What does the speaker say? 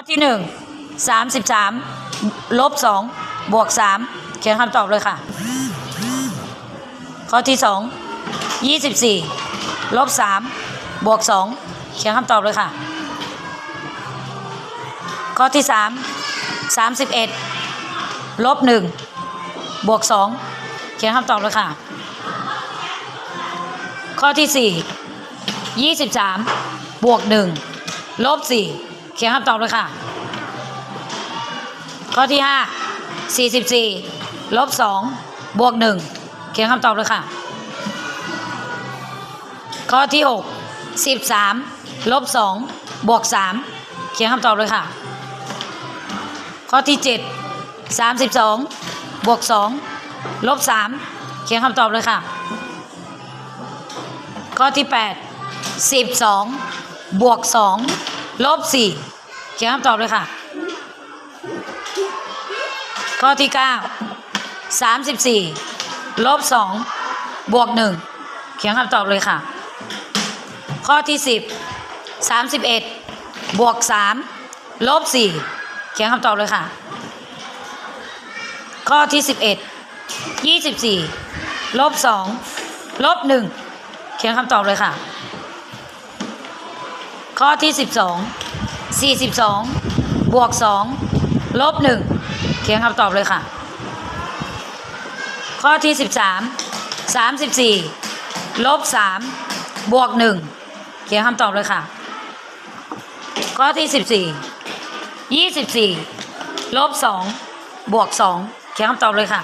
ข้อที่หนึ่งสามสิบสามลบสองบวกสามเขียนคำตอบเลยค่ะ ข้อที่สองยี่สิบสี่ลบสามบวกสองเขียนคำตอบเลยค่ะ ข้อที่สามสามสิบเอ็ดลบหนึ่งบวกสองเขียนคำตอบเลยค่ะ ข้อที่สี่ยี่สิบสามบวกหนึ่งลบสี่ เขียนคำตอบเลยค่ะ ข้อที่ห้าสี่สิบสี่ลบสองบวกหนึ่งเขียนคำตอบเลยค่ะ ข้อที่หกสิบสามลบสองบวกสามเขียนคำตอบเลยค่ะ ข้อที่เจ็ดสามสิบสองบวกสองลบสามเขียนคำตอบเลยค่ะ ข้อที่แปดสิบสองบวกสองลบสี่ เขียนคำตอบเลยค่ะ ข้อที่เก้าสามสิบสี่ลบสองบวกหนึ่งเขียนคำตอบเลยค่ะ ข้อที่สิบสามสิบเอ็ดบวกสามลบสี่เขียนคำตอบเลยค่ะ ข้อที่สิบเอ็ดยี่สิบสี่ลบสองลบหนึ่งเขียนคำตอบเลยค่ะ ข้อที่สิบสอง สี่สิบสองบวกสองลบหนึ่งเขียนคำตอบเลยค่ะ ข้อที่สิบสามสามสิบสี่ลบสามบวกหนึ่งเขียนคำตอบเลยค่ะ ข้อที่สิบสี่ยี่สิบสี่ลบสองบวกสองเขียนคำตอบเลยค่ะ